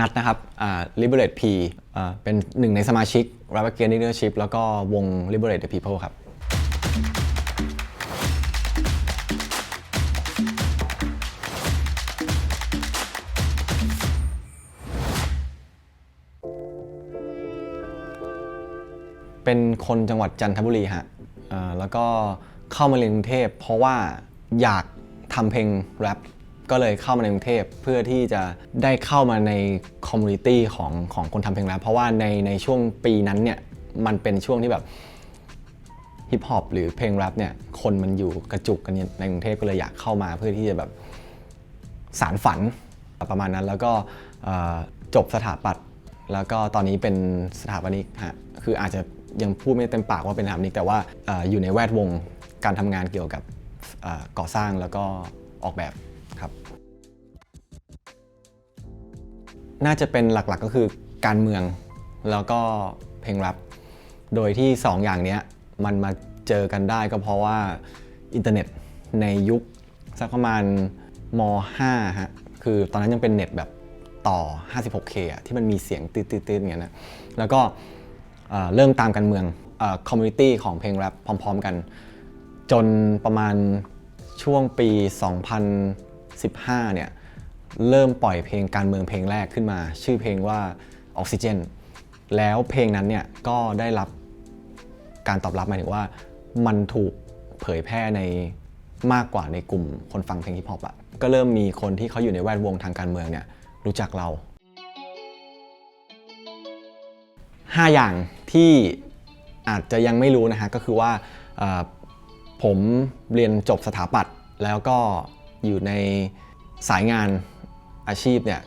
นัดนะครับอ่า Liberate P อ่าเป็นหนึ่งในสมาชิก Rubber Gear Leadership แล้วก็วง Liberate the People ครับ เป็นคนจังหวัดจันทบุรีฮะอ่อแล้วก็เข้ามาเรียนกรุงเทพเพราะว่าอยากทำเพลงแรป ก็เลยเข้ามาในกรุงเทพเพื่อที่จะได้เข้ามาในคอมมูนิตี้ของของคนทำเพลงแรปเพราะว่าในในช่วงปีนั้นเนี่ยมันเป็นช่วงที่แบบฮิปฮอปหรือเพลงแรปเนี่ยคนมันอยู่กระจุกกันในกรุงเทพก็เลยอยากเข้ามาเพื่อที่จะแบบสารฝันประมาณนั้น แล้วก็จบสถาปัตย์แล้วก็ตอนนี้เป็นสถาปนิกฮะคืออาจจะยังพูดไม่เต็มปากว่าเป็นสถาปนิกแต่ว่าออยู่ในแวดวงการทำงานเกี่ยวกับก่อสร้างแล้วก็ออกแบบ ครับ น่าจะเป็นหลักๆก็คือการเมืองแล้วก็เพลงแรปโดยที่ 2 อย่างนี้มันมาเจอกันได้ก็เพราะว่าอินเทอร์เน็ตในยุคสักประมาณม 5 ฮะ คือตอนนั้นยังเป็นเน็ตแบบต่อ 56K อะที่มันมีเสียงตืดๆๆอย่างเงี้ยนะ แล้วก็เเริ่มตามกันเมืองคอมมูนิตี้ของเพลงแรปพร้อม ๆ กัน จนประมาณช่วงปี 15 เนี่ย เริ่มปล่อยเพลงการเมืองเพลงแรกขึ้นมา ชื่อเพลงว่าออกซิเจนแล้วเพลงนั้นเนี่ยก็ได้รับการตอบรับหมายถึงว่า มันถูกเผยแพร่ในมากกว่าในกลุ่มคนฟังเพลงฮิปฮอปอะก็เริ่มมีคนที่เขาอยู่ในแวดวงทางการเมืองเนี่ยรู้จักเรา 5 อย่างที่อาจจะยังไม่รู้นะฮะก็คือว่าผมเรียนจบสถาปัตย์แล้วก็ อยู่ในสายงานอาชีพเนี่ย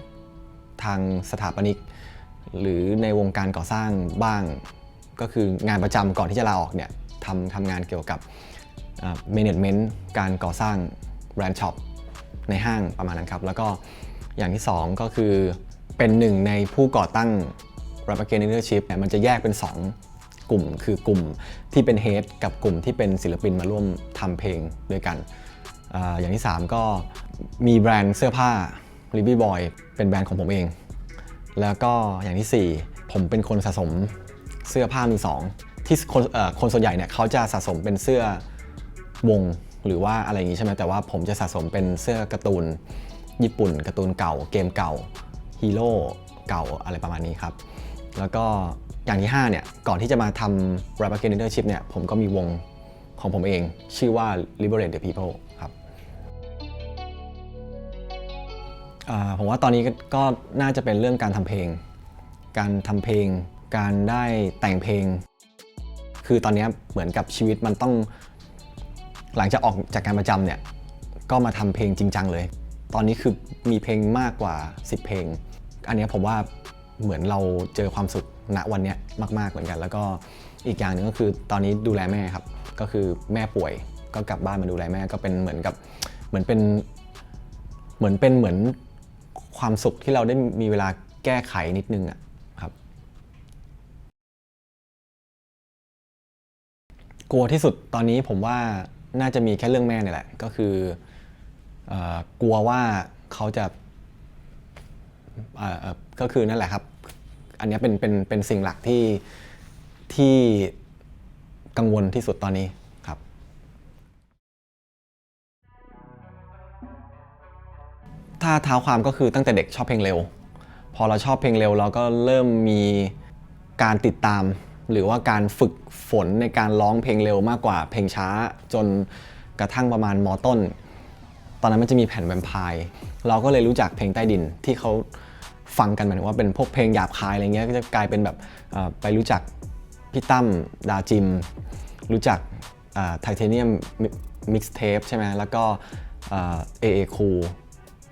ทางสถาปนิก หรือในวงการก่อสร้างบ้าง ก็คืองานประจำก่อนที่จะลาออกเนี่ยทำทำงานเกี่ยวกับเมเนจเมนต์การก่อสร้างแบรนด์ช็อปในห้างประมาณนั้นครับ แล้วก็อย่างที่ 2 ก็คือเป็นหนึ่งในผู้ก่อตั้ง r a p p e r g a i n Leadership เนี่ยมันจะแยกเป็น 2 กลุ่มคือกลุ่มที่เป็นเฮดกับกลุ่มที่เป็นศิลปินมาร่วมทำเพลงด้วยกัน อย่างที่ 3 ก็มีแบรนด์เสื้อผ้า r i b b y Boy เป็นแบรนด์ของผมเอง แล้วก็อย่างที่ 4 ผมเป็นคนสะสมเสื้อผ้ามือสองที่คนคนส่วนใหญ่เนี่ยเขาจะสะสมเป็นเสื้อวงหรือว่าอะไรอย่างงี้ใช่ไหมแต่ว่าผมจะสะสมเป็นเสื้อการ์ตูนญี่ปุ่นการ์ตูนเก่าเกมเก่าฮีโร่เก่าอะไรประมาณนี้ครับ แล้วก็อย่างที่ 5 เนี่ย ก่อนที่จะมาทำ Rap Again Leadership เนี่ยผมก็มีวงของผมเองชื่อว่า Liberate the People ผมว่าตอนนี้ก็น่าจะเป็นเรื่องการทำเพลง การทำเพลง การได้แต่งเพลง คือตอนนี้เหมือนกับชีวิตมันต้อง หลังจากออกจากการประจำเนี่ย ก็มาทำเพลงจริงจังเลย ตอนนี้คือมีเพลงมากกว่า 10 เพลง อันนี้ผมว่าเหมือนเราเจอความสุขณวันนี้มาก ๆเหมือนกัน แล้วก็อีกอย่างหนึ่งก็คือตอนนี้ดูแลแม่ครับ ก็คือแม่ป่วย ก็กลับบ้านมาดูแลแม่ ก็เป็นเหมือนกับเหมือนเป็นเหมือนเป็นเหมือน ความสุขที่เราได้มีเวลาแก้ไขนิดนึงอะครับ กลัวที่สุดตอนนี้ผมว่าน่าจะมีแค่เรื่องแม่เนี่ยแหละ ก็คืออกลัวว่าเขาจะก็คือนั่นแหละครับ อันนี้เป็นเป็นเป็นสิ่งหลักที่ที่กังวลที่สุดตอนนี้ ถ้าเท้าความก็คือตั้งแต่เด็กชอบเพลงเร็ว พอเราชอบเพลงเร็วเราก็เริ่มมีการติดตาม หรือว่าการฝึกฝนในการร้องเพลงเร็วมากกว่าเพลงช้า จนกระทั่งประมาณมต้น ตอนนั้นมันจะมีแผ่นแวมไพร์เราก็เลยรู้จักเพลงใต้ดินที่เขาฟังกันหมายถึงว่าเป็นพวกเพลงหยาบคายอะไรเงี้ยก็จะกลายเป็นแบบไปรู้จักพี่ตั้มดาจิม รู้จักไทเทเนียมมิกซ์เทปใช่ไหมแล้วก็เอเอคู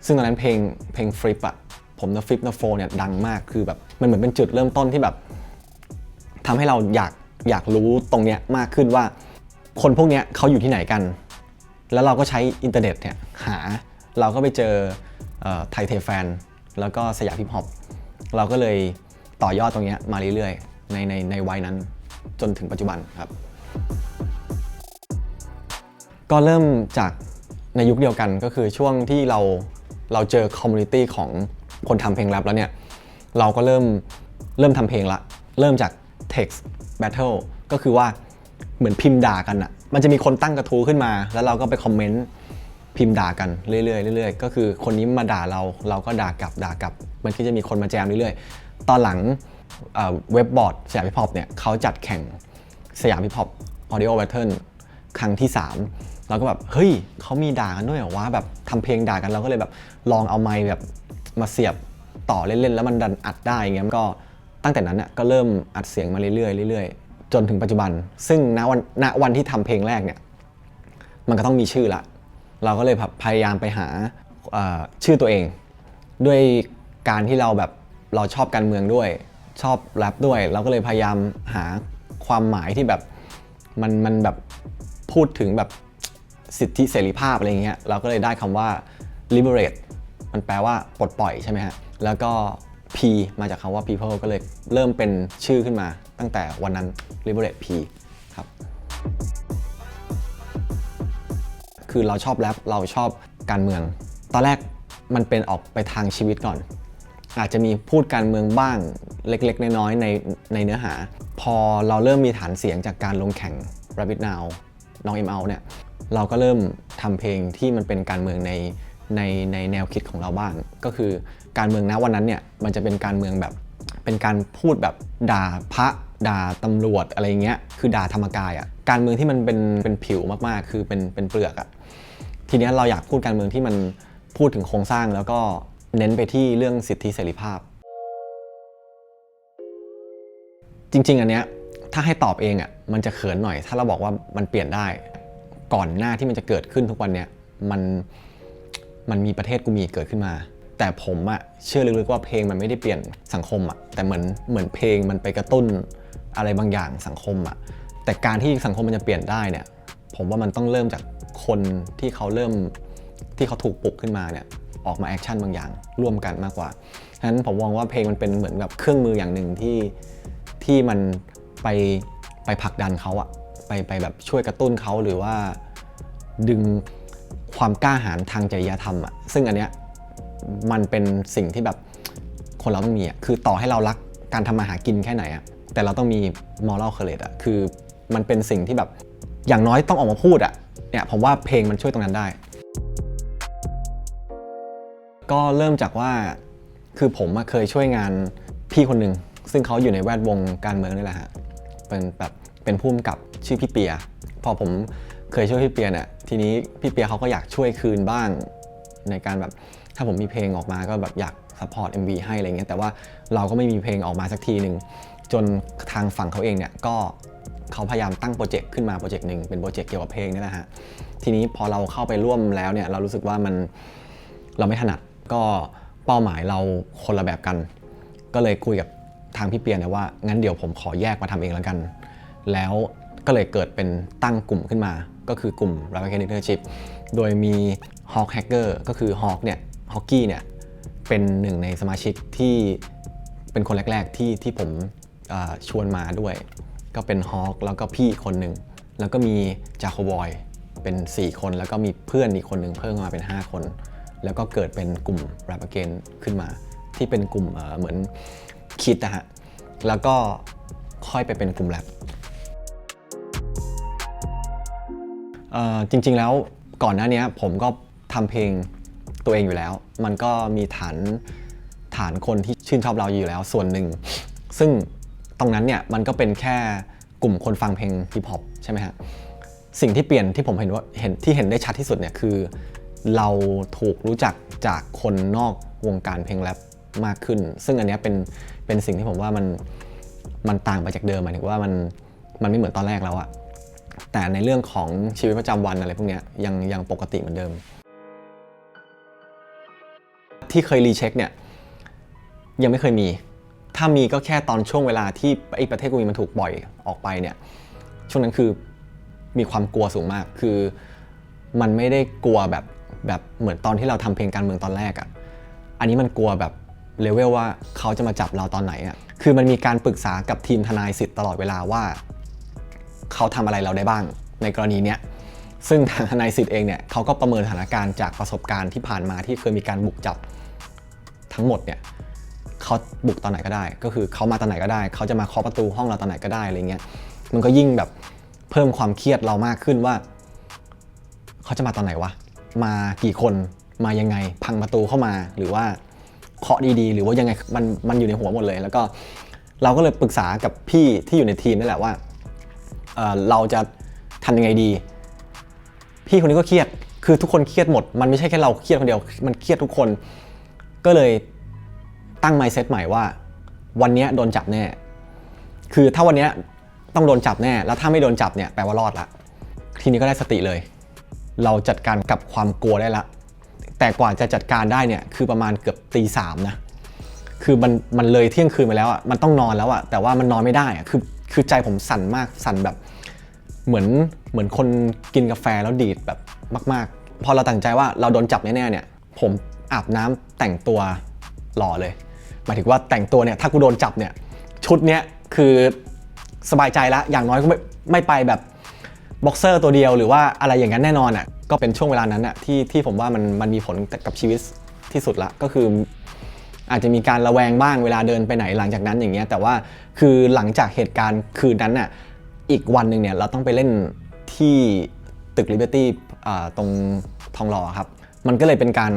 ซึ่งตอนนั้นเพลงเพลงฟลิปอะผมนะฟลิปนะโฟเนี่ยดังมากคือแบบมันเหมือนเป็นจุดเริ่มต้นที่แบบทำให้เราอยากอยากรู้ตรงเนี้ยมากขึ้นว่า คนพวกเนี้ยเขาอยู่ที่ไหนกัน แล้วเราก็ใช้อินเทอร์เน็ตเนี่ยหาเราก็ไปเจอไทยเทแฟน แล้วก็สยามฮิปฮอปเราก็เลยต่อยอดตรงเนี้ยมาเรื่อยๆ ในในในวัยนั้นจนถึงปัจจุบันครับ ก็เริ่มจากในยุคเดียวกันก็คือช่วงที่เรา เราเจอคอมมูนิตี้ของคนทำเพลงแรปแล้วเนี่ย เราก็เริ่มเริ่มทำเพลงละ เริ่มจาก text battle ก็คือว่าเหมือนพิมพ์ด่ากันอะมันจะมีคนตั้งกระทู้ขึ้นมา แล้วเราก็ไปคอมเมนต์พิมพ์ด่ากันเรื่อยๆเรื่อยๆก็คือคนนี้มาด่าเราเราก็ด่ากลับด่ากลับ มันก็จะมีคนมาแจมเรื่อยๆ ตอนหลังเอ่อเว็บบอร์ดสยามพิพอปเนี่ยเขาจัดแข่งสยามพิพอปออดิโอแบทเทิลครั้งที่ 3 เราก็แบบเฮ้ยเขามีด่ากันด้วยเหรอวะแบบทำเพลงด่ากันเราก็เลยแบบลองเอาไมค์แบบมาเสียบต่อเล่นๆแล้วมันดันอัดได้เงี้ยก็ตั้งแต่นั้นน่ะก็เริ่มอัดเสียงมาเรื่อยๆเรื่อยๆจนถึงปัจจุบัน ซึ่งณวันณวันที่ทำเพลงแรกเนี่ยมันก็ต้องมีชื่อละ เราก็เลยแบบพยายามไปหาชื่อตัวเอง ด้วยการที่เราแบบเราชอบการเมืองด้วยชอบแรปด้วย เราก็เลยพยายามหาความหมายที่แบบมันมันแบบพูดถึงแบบ สิทธิเสรีภาพอะไรเงี้ยเราก็เลยได้คำว่า liberate มันแปลว่าปลดปล่อยใช่ไหมฮะแล้วก็ P มาจากคำว่า people ก็เลยเริ่มเป็นชื่อขึ้นมาตั้งแต่วันนั้น liberate P ครับ คือเราชอบแรปเราชอบการเมือง ตอนแรกมันเป็นออกไปทางชีวิตก่อน อาจจะมีพูดการเมืองบ้างเล็กๆ น้อยๆในในเนื้อหา พอเราเริ่มมีฐานเสียงจากการลงแข่ง Rabbit Now น้องเอ็มเอาเนี่ย เราก็เริ่มทำเพลงที่มันเป็นการเมืองในในในแนวคิดของเราบ้าง ก็คือการเมืองนะวันนั้นเนี่ยมันจะเป็นการเมืองแบบเป็นการพูดแบบด่าพระด่าตำรวจอะไรเงี้ยคือด่าธรรมกายอะ่ะการเมืองที่มันเป็นเป็นผิวมากๆ คือเป็นเป็นเปลือกอะ่ะทีนี้เราอยากพูดการเมืองที่มันพูดถึงโครงสร้างแล้วก็เน้นไปที่เรื่องสิทธิเสรีภาพ จริง ๆ อันเนี้ยถ้าให้ตอบเองอะ่ะมันจะเขินหน่อย ถ้าเราบอกว่ามันเปลี่ยนได้ ก่อนหน้าที่มันจะเกิดขึ้นทุกวันเนี้ยมันมันมีประเทศกูมีเกิดขึ้นมา แต่ผมอะเชื่อลึกๆว่าเพลงมันไม่ได้เปลี่ยนสังคมอะแต่เหมือนเหมือนเพลงมันไปกระตุ้นอะไรบางอย่างสังคมอะแต่การที่สังคมมันจะเปลี่ยนได้เนี่ย ผมว่ามันต้องเริ่มจากคนที่เขาเริ่มที่เขาถูกปลุกขึ้นมาเนี่ยออกมาแอคชั่นบางอย่างร่วมกันมากกว่าฉะนั้นผมมองว่าเพลงมันเป็นเหมือนแบบเครื่องมืออย่างหนึ่งที่ที่มันไปไปผลักดันเขาอะ ไปไปแบบช่วยกระตุ้นเขาหรือว่าดึงความกล้าหาญทางจริยธรรมอะซึ่งอันเนี้ยมันเป็นสิ่งที่แบบคนเราต้องมีอะคือต่อให้เรารักการทำมาหากินแค่ไหนอะแต่เราต้องมี moral courage อะคือมันเป็นสิ่งที่แบบอย่างน้อยต้องออกมาพูดอะเนี่ยผมว่าเพลงมันช่วยตรงนั้นได้ ก็เริ่มจากว่าคือผมเคยช่วยงานพี่คนหนึ่งซึ่งเขาอยู่ในแวดวงการเมืองนี่แหละฮะเป็นแบบ เป็นผู้กำกับชื่อพี่เปีย พอผมเคยช่วยพี่เปียเนี่ยทีนี้พี่เปียเขาก็อยากช่วยคืนบ้าง ในการแบบถ้าผมมีเพลงออกมาก็แบบอยากซัพพอร์ต MV ให้อะไรเงี้ยแต่ว่าเราก็ไม่มีเพลงออกมาสักทีหนึ่งจนทางฝั่งเขาเองเนี่ยก็เขาพยายามตั้งโปรเจกต์ขึ้นมาโปรเจกต์หนึ่งเป็นโปรเจกต์เกี่ยวกับเพลงนี่แหละฮะทีนี้พอเราเข้าไปร่วมแล้วเนี่ยเรารู้สึกว่ามันเราไม่ถนัดก็เป้าหมายเราคนละแบบกัน ก็เลยคุยกับทางพี่เปียเนี่ยว่างั้นเดี๋ยวผมขอแยกมาทำเองแล้วกัน แล้วก็เลยเกิดเป็นตั้งกลุ่มขึ้นมา ก็คือกลุ่ม r a p p e r Leadership โดยมี Hawk Hacker ก็คือ Hawk เนี่ยฮอกกี้เนี่ยเป็นหนึ่งในสมาชิกที่เป็นคนแรก ๆ ที่ที่ผมชวนมาด้วย ก็เป็นฮอกแล้วก็พี่คนหนึ่ง แล้วก็มีจาโคบอยเป็น 4 คน แล้วก็มีเพื่อนอีกคนหนึ่งเพิ่มมาเป็น 5 คน แล้วก็เกิดเป็นกลุ่ม r a p เกนขึ้นมา ที่เป็นกลุ่มเอ่อเหมือนคิดนะฮะแล้วก็ค่อยไปเป็นกลุ่มแรป จริงๆแล้วก่อนหน้านี้ผมก็ทำเพลงตัวเองอยู่แล้ว มันก็มีฐานฐานคนที่ชื่นชอบเราอยู่แล้วส่วนหนึ่ง ซึ่งตรงนั้นเนี่ยมันก็เป็นแค่กลุ่มคนฟังเพลงฮิปฮอปใช่ไหมฮะสิ่งที่เปลี่ยนที่ผมเห็นว่าเห็นที่เห็นได้ชัดที่สุดเนี่ยคือ เราถูกรู้จักจากคนนอกวงการเพลงแรปมากขึ้น ซึ่งอันนี้เป็นเป็นสิ่งที่ผมว่ามันมันต่างไปจากเดิมหมายถึงว่ามันมันไม่เหมือนตอนแรกแล้วอะ แต่ในเรื่องของชีวิตประจำวันอะไรพวกนี้ยังยังปกติเหมือนเดิม ที่เคยรีเช็คเนี่ยยังไม่เคยมี ถ้ามีก็แค่ตอนช่วงเวลาที่ไอ้ประเทศกูมีมันถูกปล่อยออกไปเนี่ยช่วงนั้นคือมีความกลัวสูงมากคือมันไม่ได้กลัวแบบแบบเหมือนตอนที่เราทำเพลงการเมืองตอนแรกอะ่ะอันนี้มันกลัวแบบเลเวลว่าเขาจะมาจับเราตอนไหนอะ่ะคือมันมีการปรึกษากับทีมทนายสิทธิ์ตลอดเวลาว่า เขาทำอะไรเราได้บ้าง ในกรณีเนี้ยซึ่งทางทนายสิทธิ์เองเนี่ยเขาก็ประเมินสถานการณ์จากประสบการณ์ที่ผ่านมาที่เคยมีการบุกจับทั้งหมดเนี่ยเขาบุกตอนไหนก็ได้ ก็คือเขามาตอนไหนก็ได้ เขาจะมาเคาะประตูห้องเราตอนไหนก็ได้อะไรเงี้ยมันก็ยิ่งแบบเพิ่มความเครียดเรามากขึ้นว่า เขาจะมาตอนไหนวะมากี่คนมายังไง พังประตูเข้ามาหรือว่าเคาะดีๆ หรือว่ายังไงมันมันอยู่ในหัวหมดเลย แล้วก็เราก็เลยปรึกษากับพี่ที่อยู่ในทีมนี่แหละว่า เเราจะทำยังไงดี พี่คนนี้ก็เครียดคือทุกคนเครียดหมด มันไม่ใช่แค่เราเครียดคนเดียว มันเครียดทุกคน ก็เลยตั้ง mindset ใหม่ว่า วันนี้โดนจับแน่ คือถ้าวันนี้ต้องโดนจับแน่ แล้วถ้าไม่โดนจับเนี่ยแปลว่ารอดละ ทีนี้ก็ได้สติเลย เราจัดการกับความกลัวได้ละ แต่กว่าจะจัดการได้เนี่ยคือประมาณเกือบตีสามนะ คือมันมันเลยเที่ยงคืนไปแล้วอะ มันต้องนอนแล้วอะ แต่ว่ามันนอนไม่ได้อะ คือ คือใจผมสั่นมากสั่นแบบเหมือนเหมือนคนกินกาแฟแล้วดีดแบบมาก ๆ พอเราตัดสินใจว่าเราโดนจับแน่ๆเนี่ย ผมอาบน้ำแต่งตัวหล่อเลยหมายถึงว่าแต่งตัวเนี่ยถ้ากูโดนจับเนี่ยชุดเนี้ยคือสบายใจล้วอย่างน้อยก็ไม่ไม่ไปแบบบ็อกเซอร์ตัวเดียวหรือว่าอะไรอย่างนั้นแน่นอนอะก็เป็นช่วงเวลานั้นอะที่ที่ผมว่ามันมันมีผลกับชีวิตที่สุดละก็คือ อาจจะมีการระแวงบ้างเวลาเดินไปไหนหลังจากนั้นอย่างเงี้ยแต่ว่าคือหลังจากเหตุการณ์คืนนั้นน่ะอีกวันหนึ่งเนี่ยเราต้องไปเล่นที่ตึก Liberty อ่าตรงทองหล่อครับ มันก็เลยเป็นการ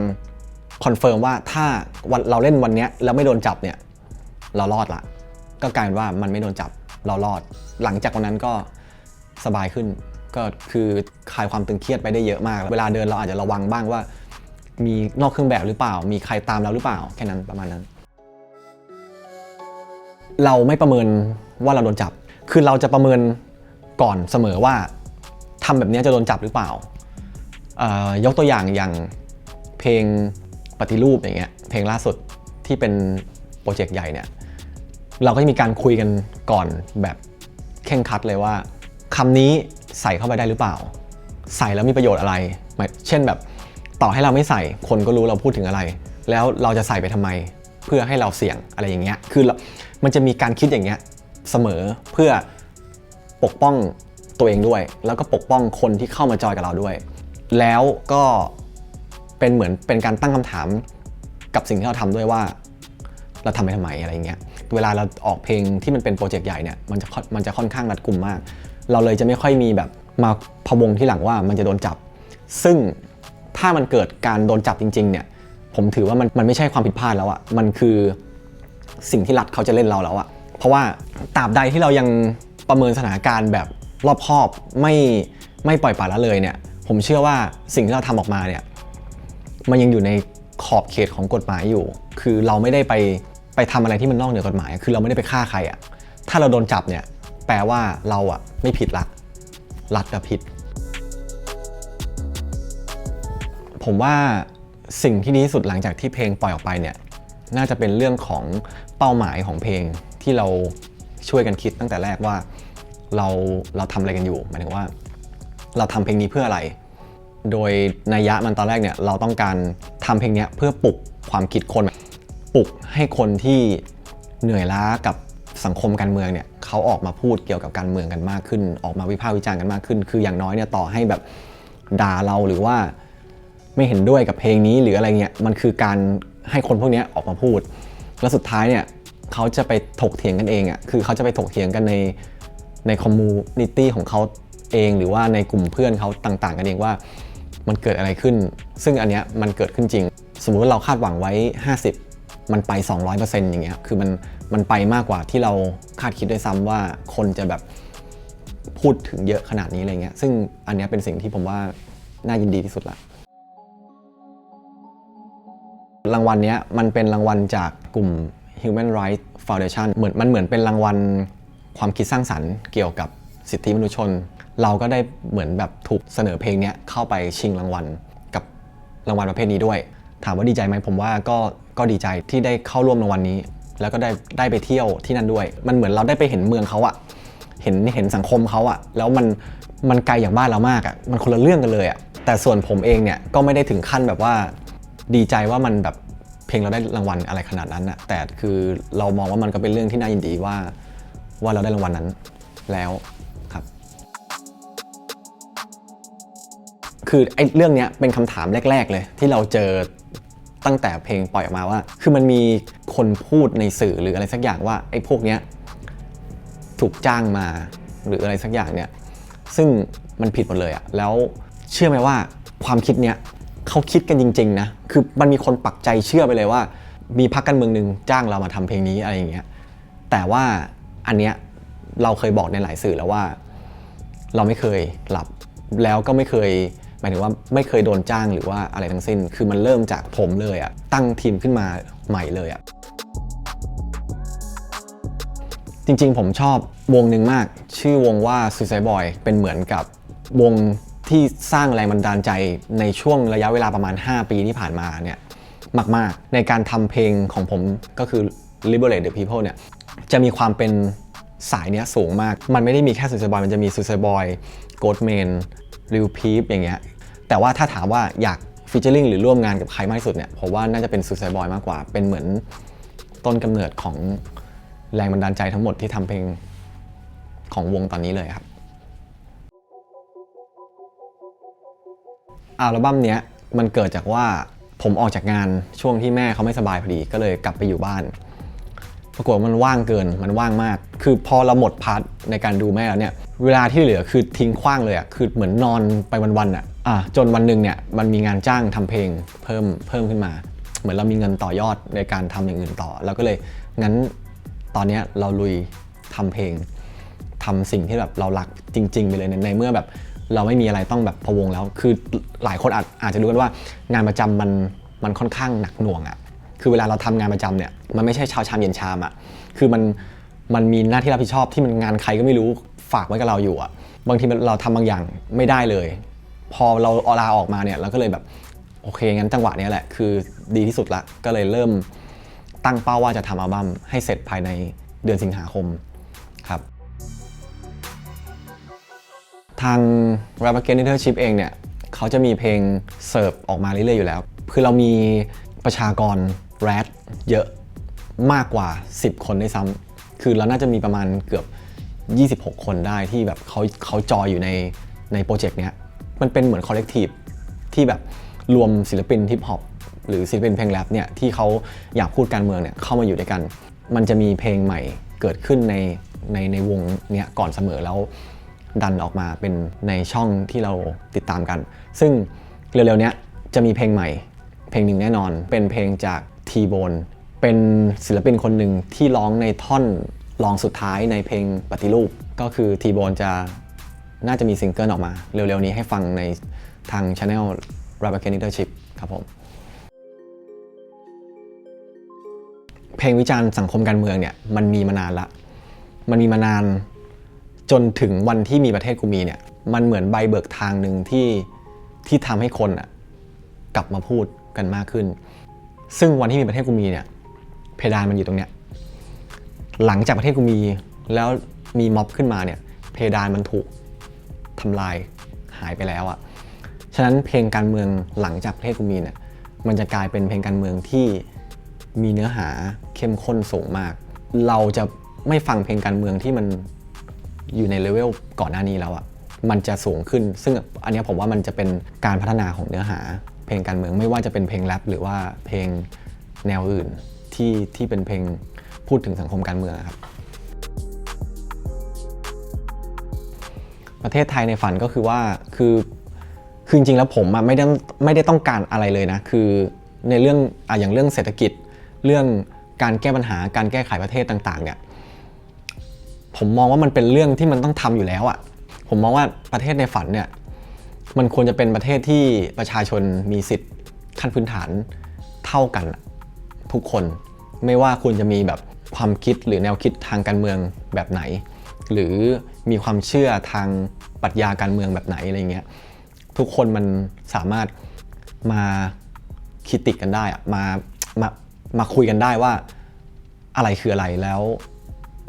คอนเฟิร์มว่าถ้าวันเราเล่นวันเนี้ยแล้วไม่โดนจับเนี่ยเรารอดละ ก็กลายเป็นว่ามันไม่โดนจับเรารอด หลังจากวันนั้นก็สบายขึ้น ก็คือคลายความตึงเครียดไปได้เยอะมาก เวลาเดินเราอาจจะระวังบ้างว่า มีนอกเครื่องแบบหรือเปล่า มีใครตามเราหรือเปล่าแค่นั้นประมาณนั้น เราไม่ประเมินว่าเราโดนจับ คือเราจะประเมินก่อนเสมอว่าทำแบบนี้จะโดนจับหรือเปล่า ยกตัวอย่างอย่างเพลงปฏิรูปอย่างเงี้ยเพลงล่าสุดที่เป็นโปรเจกต์ใหญ่เนี่ยเราก็จะมีการคุยกันก่อนแบบเข่งคัดเลยว่าคำนี้ใส่เข้าไปได้หรือเปล่า ใส่แล้วมีประโยชน์อะไร เช่นแบบ ต่อให้เราไม่ใส่คนก็รู้เราพูดถึงอะไร แล้วเราจะใส่ไปทำไม เพื่อให้เราเสี่ยงอะไรอย่างเงี้ยคือมันจะมีการคิดอย่างเงี้ยเสมอเพื่อปกป้องตัวเองด้วย แล้วก็ปกป้องคนที่เข้ามาจอยกับเราด้วย แล้วก็เป็นเหมือนเป็นการตั้งคำถามกับสิ่งที่เราทำด้วยว่า เราทำไปทำไมอะไรเงี้ยเวลาเราออกเพลงที่มันเป็นโปรเจกต์ใหญ่เนี่ยมันจะมันจะค่อนข้างรัดกุมมาก เราเลยจะไม่ค่อยมีแบบมาพะวงที่หลังว่ามันจะโดนจับ ซึ่ง ถ้ามันเกิดการโดนจับจริง ๆ เนี่ย ผมถือว่ามันมันไม่ใช่ความผิดพลาดแล้วอะมันคือสิ่งที่รัฐเขาจะเล่นเราแล้วอะเพราะว่าตราบใดที่เรายังประเมินสถานการณ์แบบรอบคอบไม่ไม่ปล่อยปละละเลยเนี่ย ผมเชื่อว่าสิ่งที่เราทำออกมาเนี่ย มันยังอยู่ในขอบเขตของกฎหมายอยู่ คือเราไม่ได้ไปไปทำอะไรที่มันนอกเหนือกฎหมาย คือเราไม่ได้ไปฆ่าใครอะ่ะถ้าเราโดนจับเนี่ย แปลว่าเราอะ่ะไม่ผิดละรัฐกับผิด ผมว่าสิ่งที่ดีที่สุดหลังจากที่เพลงปล่อยออกไปเนี่ยน่าจะเป็นเรื่องของเป้าหมายของเพลงที่เราช่วยกันคิดตั้งแต่แรกว่าเราเราทำอะไรกันอยู่หมายถึงว่า เราทำเพลงนี้เพื่ออะไร โดยนัยยะมันตอนแรกเนี่ยเราต้องการทำเพลงเนี้ยเพื่อปลุกความคิดคนปลุกให้คนที่เหนื่อยล้ากับสังคมการเมืองเนี่ยเขาออกมาพูดเกี่ยวกับการเมืองกันมากขึ้น ออกมาวิพากษ์วิจารณ์กันมากขึ้น คืออย่างน้อยเนี่ยต่อให้แบบด่าเราหรือว่า ไม่เห็นด้วยกับเพลงนี้หรืออะไรเงี้ยมันคือการให้คนพวกนี้ออกมาพูด แล้วสุดท้ายเนี่ยเขาจะไปถกเถียงกันเองอะคือเขาจะไปถกเถียงกันในในคอมมูนิตี้ของเขาเองหรือว่าในกลุ่มเพื่อนเขาต่างๆ กันเองว่ามันเกิดอะไรขึ้น ซึ่งอันเนี้ยมันเกิดขึ้นจริง สมมุติว่าเราคาดหวังไว้ 50 มันไป 200%อย่างเงี้ยคือมันมันไปมากกว่าที่เราคาดคิดด้วยซ้ำว่าคนจะแบบพูดถึงเยอะขนาดนี้อะไรเงี้ยซึ่งอันเนี้ยเป็นสิ่งที่ผมว่าน่ายินดีที่สุดละ รางวัลนี้มันเป็นรางวัลจากกลุ่ม Human Rights Foundation เหมือนมันเหมือนเป็นรางวัลความคิดสร้างสรรค์เกี่ยวกับสิทธิมนุษยชน เราก็ได้เหมือนแบบถูกเสนอเพลงนี้เข้าไปชิงรางวัลกับรางวัลประเภทนี้ด้วย ถามว่าดีใจไหมผมว่าก็ก็ดีใจที่ได้เข้าร่วมรางวัลนี้ แล้วก็ได้ได้ไปเที่ยวที่นั่นด้วย มันเหมือนเราได้ไปเห็นเมืองเขาอะเห็นเห็นสังคมเขาอะแล้วมันมันไกลอย่างบ้านเรามากอะมันคนละเรื่องกันเลยอะแต่ส่วนผมเองเนี่ยก็ไม่ได้ถึงขั้นแบบว่า ดีใจว่ามันแบบเพลงเราได้รางวัลอะไรขนาดนั้นนะแต่คือเรามองว่ามันก็เป็นเรื่องที่น่ายินดีว่าว่าเราได้รางวัลนั้นแล้วครับ คือไอ้เรื่องเนี้ยเป็นคำถามแรก ๆ เลยที่เราเจอตั้งแต่เพลงปล่อยออกมาว่า คือมันมีคนพูดในสื่อหรืออะไรสักอย่างว่าไอ้พวกเนี้ยถูกจ้างมาหรืออะไรสักอย่างเนี่ย ซึ่งมันผิดหมดเลยอะแล้วเชื่อไหมว่าความคิดเนี้ย เขาคิดกันจริง ๆ นะ คือมันมีคนปักใจเชื่อไปเลยว่า มีพรรคการเมืองหนึ่งจ้างเรามาทำเพลงนี้อะไรอย่างเงี้ย แต่ว่าอันเนี้ยเราเคยบอกในหลายสื่อแล้วว่า เราไม่เคยหลับแล้วก็ไม่เคยหมายถึงว่าไม่เคยโดนจ้างหรือว่าอะไรทั้งสิ้น คือมันเริ่มจากผมเลยอะตั้งทีมขึ้นมาใหม่เลยอะจริงๆ ผมชอบวงหนึ่งมาก ชื่อวงว่า Suicide Boy เป็นเหมือนกับวง ที่สร้างแรงบันดาลใจในช่วงระยะเวลาประมาณ 5 ปีที่ผ่านมาเนี่ยมาก ๆ ในการทำเพลงของผมก็คือ Liberate the People เนี่ยจะมีความเป็นสายเนี้ยสูงมาก มันไม่ได้มีแค่ Suicide Boy มันจะมี Suicide Boy Goldman Lil Peep อย่างเงี้ย แต่ว่าถ้าถามว่าอยากฟีเจอริงหรือร่วมงานกับใครมากที่สุดเนี่ยผมว่าน่าจะเป็น Suicide Boy มากกว่า เป็นเหมือนต้นกำเนิดของแรงบันดาลใจทั้งหมดที่ทำเพลงของวงตอนนี้เลยครับ อัลบั้มเนี้ยมันเกิดจากว่าผมออกจากงานช่วงที่แม่เขาไม่สบายพอดีก็เลยกลับไปอยู่บ้าน ปรากฏมันว่างเกินมันว่างมาก คือพอเราหมดพาร์ทในการดูแม่แล้วเนี่ยเวลาที่เหลือคือทิ้งขว้างเลยอะคือเหมือนนอนไปวันๆอะอะจนวันหนึ่งเนี่ยมันมีงานจ้างทำเพลงเพิ่มเพิ่มขึ้นมา เหมือนเรามีเงินต่อยอดในการทำอย่างอื่นต่อแล้วก็เลยงั้นตอนเนี้ยเราลุยทำเพลงทำสิ่งที่แบบเรารักจริง ๆ ไปเลยในในเมื่อแบบ เราไม่มีอะไรต้องแบบพะวงแล้ว คือหลายคนอาจอาจจะรู้กันว่างานประจำมันมันค่อนข้างหนักหน่วงอะคือเวลาเราทำงานประจำเนี่ยมันไม่ใช่เช้าชามเย็นชามอะ่ะคือมันมันมีหน้าที่รับผิดชอบที่มันงานใครก็ไม่รู้ฝากไว้กับเราอยู่อะ่ะบางทีเราทำบางอย่างไม่ได้เลย พอเราลาออกมาเนี่ยเราก็เลยแบบโอเคงั้นจังหวะนี้แหละคือดีที่สุดละก็เลยเริ่มตั้งเป้าว่าจะทำอัลบั้มให้เสร็จภายในเดือนสิงหาคม ทาง r a p p e r g a n Leadership เองเนี่ยเขาจะมีเพลงเสิร์ฟออกมาเรื่อยๆอยู่แล้ว คือเรามีประชากรแรดเยอะมากกว่า 10 คนด้วยซ้ำคือเราน่าจะมีประมาณเกือบ 26 คนได้ที่แบบเขาเขาจอยอยู่ในในโปรเจกต์เนี้ยมันเป็นเหมือนคอลเลกทีฟที่แบบรวมศิลปินฮิปฮอปหรือศิลปินเพลงแรปเนี่ยที่เขาอยากพูดการเมืองเนี่ยเข้ามาอยู่ด้วยกัน มันจะมีเพลงใหม่เกิดขึ้นในในในวงเนี้ยก่อนเสมอแล้ว ดันออกมาเป็นในช่องที่เราติดตามกัน ซึ่งเร็วๆนี้จะมีเพลงใหม่ เพลงหนึ่งแน่นอน เป็นเพลงจากทีโบนเป็นศิลปินคนหนึ่งที่ร้องในท่อนรองสุดท้ายในเพลงปฏิรูป ก็คือทีโบนจะน่าจะมีซิงเกิลออกมา เร็วๆนี้ให้ฟังในทาง Channel r a p p e r g a n Leadership ครับผม เพลงวิจารณ์สังคมการเมืองเนี่ยมันมีมานานละ มันมีมานาน จนถึงวันที่มีประเทศกูมีเนี่ย มันเหมือนใบเบิกทางหนึ่งที่ที่ทำให้คนอะกลับมาพูดกันมากขึ้น ซึ่งวันที่มีประเทศกูมีเนี่ย เพดานมันอยู่ตรงเนี้ย หลังจากประเทศกูมีแล้วมีม็อบขึ้นมาเนี่ย เพดานมันถูกทำลายหายไปแล้วอะฉะนั้นเพลงการเมืองหลังจากประเทศกูมีเนี่ยมันจะกลายเป็นเพลงการเมืองที่มีเนื้อหาเข้มข้นสูงมาก เราจะไม่ฟังเพลงการเมืองที่มัน อยู่ในเลเวลก่อนหน้านี้แล้วอะ่ะมันจะสูงขึ้น ซึ่งอันนี้ผมว่ามันจะเป็นการพัฒนาของเนื้อหา เพลงการเมืองไม่ว่าจะเป็นเพลงแรปหรือว่าเพลงแนวอื่นที่ที่เป็นเพลงพูดถึงสังคมการเมืองครับ ประเทศไทยในฝันก็คือว่าคือคือจริงๆแล้วผมอะไม่ได้ไม่ได้ต้องการอะไรเลยนะ คือในเรื่องอะอย่างเรื่องเศรษฐกิจ เรื่องการแก้ปัญหาการแก้ไขประเทศต่างๆเนี่ย ผมมองว่ามันเป็นเรื่องที่มันต้องทำอยู่แล้วอะผมมองว่าประเทศในฝันเนี่ยมันควรจะเป็นประเทศที่ประชาชนมีสิทธิ์ขั้นพื้นฐานเท่ากันทุกคน ไม่ว่าคุณจะมีแบบความคิดหรือแนวคิดทางการเมืองแบบไหน หรือมีความเชื่อทางปรัชญาการเมืองแบบไหนอะไรเงี้ยทุกคนมันสามารถมาคิดติกกันได้อะมามามาคุยกันได้ว่าอะไรคืออะไรแล้ว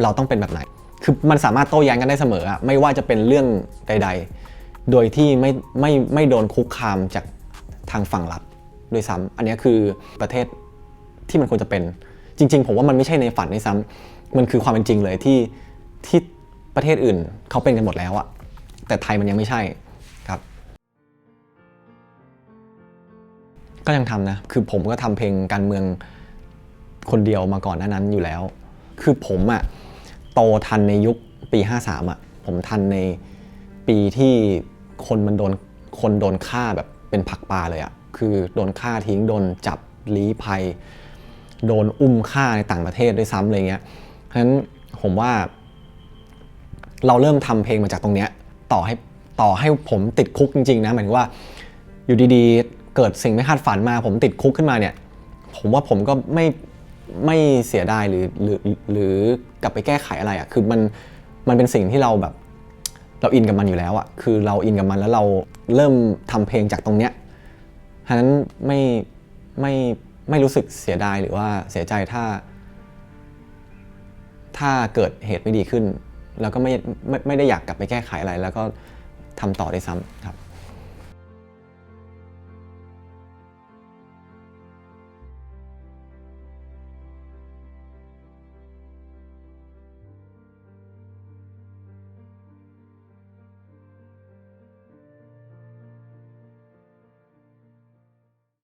เราต้องเป็นแบบไหน คือมันสามารถโต้แย้งกันได้เสมออะไม่ว่าจะเป็นเรื่องใด ๆ โดยที่ไม่ไม่ไม่โดนคุกคามจากทางฝั่งรัฐด้วยซ้ำอันนี้คือประเทศที่มันควรจะเป็น จริง ๆ ผมว่ามันไม่ใช่ในฝันด้วยซ้ำมันคือความเป็นจริงเลยที่ที่ประเทศอื่นเขาเป็นกันหมดแล้วอะแต่ไทยมันยังไม่ใช่ครับ ก็ยังทำนะ คือผมก็ทำเพลงการเมืองคนเดียวมาก่อนหน้านั้นอยู่แล้ว คือผมอะ โตทันในยุคปี 53อะผมทันในปีที่คนมันโดนคนโดนฆ่าแบบเป็นผักปลาเลยอะคือโดนฆ่าทิ้งโดนจับลี้ภัย โดนอุ้มฆ่าในต่างประเทศด้วยซ้ำอะไรเงี้ยเพราะฉะนั้นผมว่า เราเริ่มทำเพลงมาจากตรงเนี้ยต่อให้ต่อให้ผมติดคุกจริงๆนะหมายถึงว่าอยู่ดีๆ เกิดสิ่งไม่คาดฝันมา ผมติดคุกขึ้นมาเนี่ย ผมว่าผมก็ไม่ ไม่เสียดายหรือหรือหรือกลับไปแก้ไขอะไรอะ่ะคือมันมันเป็นสิ่งที่เราแบบเราอินกับมันอยู่แล้วอะ่ะคือเราอินกับมันแล้วเราเริ่มทำเพลงจากตรงเนี้ยฉะนั้นไม่ไม่ไม่รู้สึกเสียดายหรือว่าเสียใจถ้า ถ้าเกิดเหตุไม่ดีขึ้น แล้วก็ไม่ไม่ไม่ได้อยากกลับไปแก้ไขอะไร แล้วก็ทำต่อได้ซ้ำครับ